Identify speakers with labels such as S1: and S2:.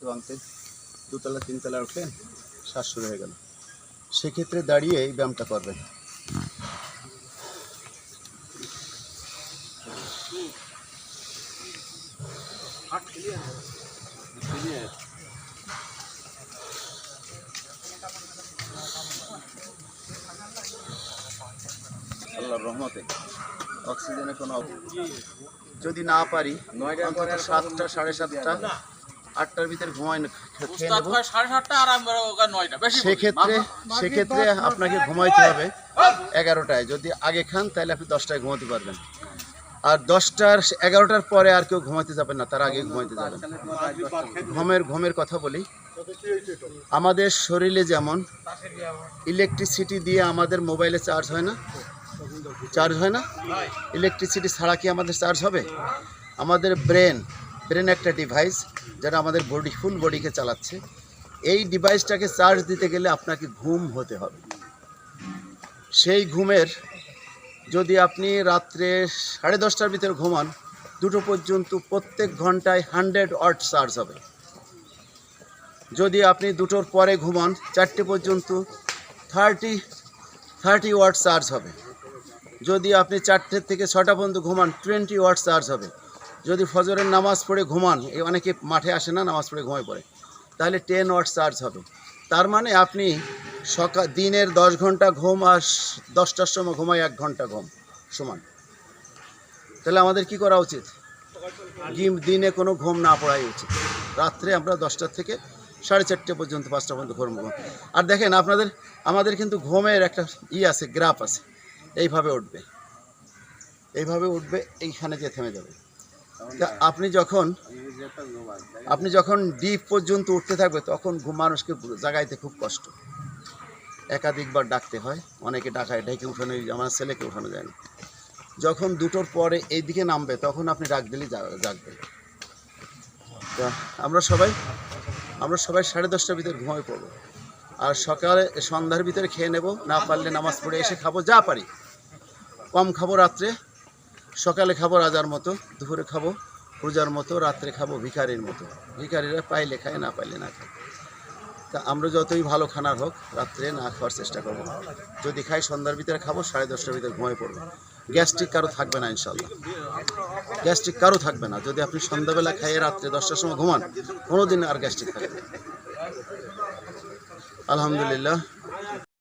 S1: ভাঙতে ভাঙতে দুতলা তিনতলা উঠে শ্বাস শুরু হয়ে গেল। সেক্ষেত্রে দাঁড়িয়ে এই ব্যায়ামটা করবেন। আল্লাহর রহমতে অক্সিজেনের কোনো যদি না পারি অন্তত সাতটা সাড়ে সাতটা আটটার ভিতরে ঘুমাই সেক্ষেত্রে সেক্ষেত্রে আপনাকে ঘুমাইতে হবে এগারোটায়। যদি আগে খান তাহলে আপনি দশটায় ঘুমাতে পারবেন। আর দশটার এগারোটার পরে আর কেউ ঘুমাইতে যাবেন না তার আগে ঘুমাইতে যাবেন। ঘুমের ঘুমের কথা বলি। আমাদের শরীরে যেমন ইলেকট্রিসিটি দিয়ে আমাদের মোবাইলে চার্জ হয় না? চার্জ হয় না? ইলেকট্রিসিটি ছাড়া কি আমাদের চার্জ হবে? আমাদের ব্রেন ব্রেন একটা ডিভাইস যেটা আমাদের বডি ফুল বডিকে চালাচ্ছে। এই ডিভাইসটাকে চার্জ দিতে গেলে আপনাকে ঘুম হতে হবে। সেই ঘুমের যদি আপনি রাত্রে সাড়ে দশটার ভিতরে ঘুমান, দুটো পর্যন্ত প্রত্যেক ঘন্টায় হান্ড্রেড ওয়াট চার্জ হবে। যদি আপনি দুটোর পরে ঘুমান, চারটে পর্যন্ত থার্টি থার্টি ওয়াট চার্জ হবে। যদি আপনি চারটে থেকে ছটা পর্যন্ত ঘুমান টোয়েন্টি ওয়াট চার্জ হবে। যদি ফজরের নামাজ পড়ে ঘুমান এই অনেকে মাঠে আসে না, নামাজ পড়ে ঘুমায় পড়ে, তাহলে টেন ওয়াট চার্জ হবে। তার মানে আপনি সকাল, দিনের দশ ঘণ্টা ঘুম আর দশটার সময় ঘুমায় এক ঘণ্টা ঘুম, সমান। তাহলে আমাদের কি করা উচিত? দিনে কোনো ঘুম না পড়াই উচিত। রাত্রে আমরা দশটার থেকে সাড়ে চারটে পর্যন্ত, পাঁচটা পর্যন্ত ঘুম ঘুম। আর দেখেন, আপনাদের, আমাদের কিন্তু ঘুমের একটা ই আছে, গ্রাফ আছে। এইভাবে উঠবে। এইভাবে উঠবে, এইখানে যে থেমে যাবে। আপনি যখন আপনি যখন ডিপ পর্যন্ত উঠতে থাকবে, তখন ঘুম মানুষকে জাগাইতে খুব কষ্ট। একাধিকবার ডাকতে হয়, অনেকে ডাকায়, ডেকে উঠানো আমার ছেলেকে উঠানো যায় না। যখন দুটোর পরে এই দিকে নামবে, তখন আপনি ডাক দিলেই জাগবে। তা আমরা সবাই আমরা সবাই সাড়ে দশটার ভিতরে ঘুমাই পড়ব। আর সকালে, সন্ধ্যার ভিতরে খেয়ে নেব, না পারলে নামাজ পড়ে এসে খাব, যা পারি। কম খাব রাত্রে সকালে খাব রাজার মতো, দুপুরে খাব রোজার মতো, রাত্রে খাব ভিখারির মতো। ভিখারিরা পাইলে খায়, না পাইলে না খায়। তা আমরা যতই ভালো খানার হোক, রাত্রে না খাওয়ার চেষ্টা করব। যদি খাই, সন্ধ্যার ভিতরে খাব, সাড়ে দশটার ভিতরে ঘুমাই পড়ব। গ্যাস্ট্রিক কারও থাকবে না, ইনশাল্লাহ। গ্যাস্ট্রিক কারও থাকবে না। যদি আপনি সন্ধ্যাবেলা খাইয়ে রাত্রে দশটার সময় ঘুমান কোনো দিন আর গ্যাস্ট্রিক থাকবে। আলহামদুলিল্লাহ।